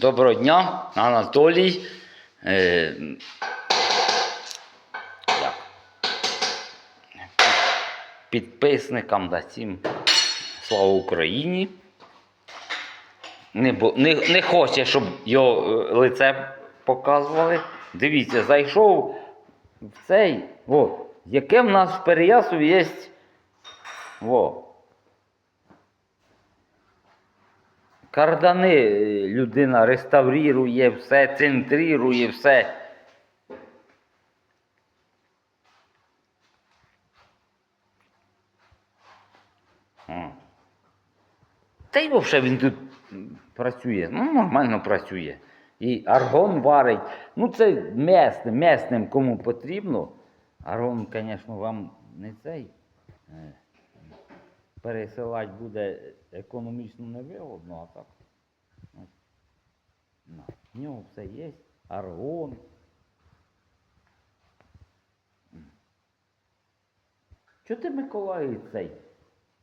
Доброго дня, Анатолій. Е, як? Підписникам да всім слава Україні. Не, не, не хоче, щоб його е, лице показували. Дивіться, зайшов в цей. О, яке в нас в Переясові є. Во. Кардани е, людина реставрує все, центрує все. Та й взагалі він тут працює. Ну, нормально працює. І аргон варить. Ну, це м'ясним, м'ясним кому потрібно. Аргон, звісно, вам не цей. Пересилати буде економічно невигодно, а так. В нього все є. Аргон. Чого ти Миколаїв цей?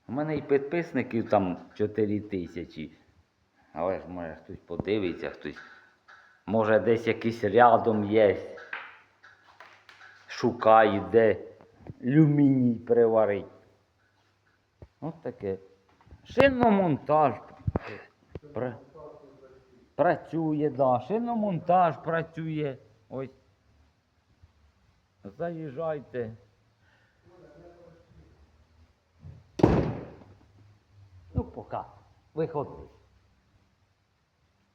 У мене і підписників там 4 тисячі. Але ж може хтось подивиться, хтось. Може десь якийсь рядом є. Шукає, де люміній приварить. От таке. Шиномонтаж пра- працює, да. Шиномонтаж працює. Ось. Заїжджайте. Ну, поки. Виходи.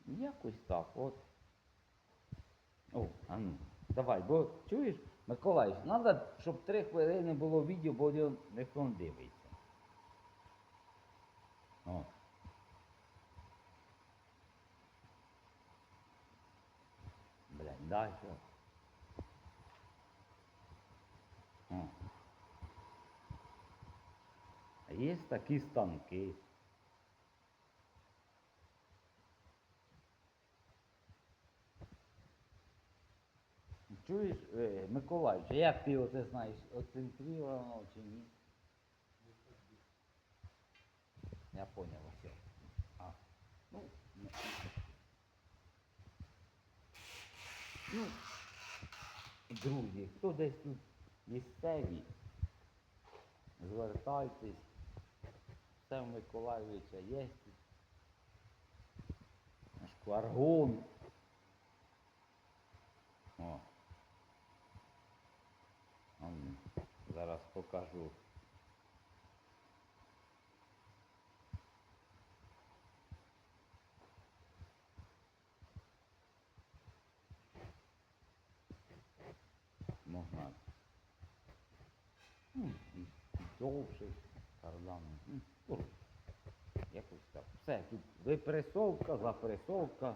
Якось так, от. О, а ну, давай, бо чуєш, Миколаївич, треба, щоб три хвилини було відео, бо ніхто не дивиться. О. Блядь, дай що. О. Є такі станки. Чуєш, е, Миколаївич, як ти оце знаєш, оцентрировано чи ні? Я понял все. А, ну, ну, ну, друзі, хто десь тут місцеві, звертайтесь. Все Миколаєвича є тут. Шкваргун. О. Зараз покажу. Довший кардан. ну, Якось так. Все, тут випресовка, запресовка.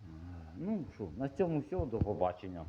Е, Ну що, на цьому все, до побачення.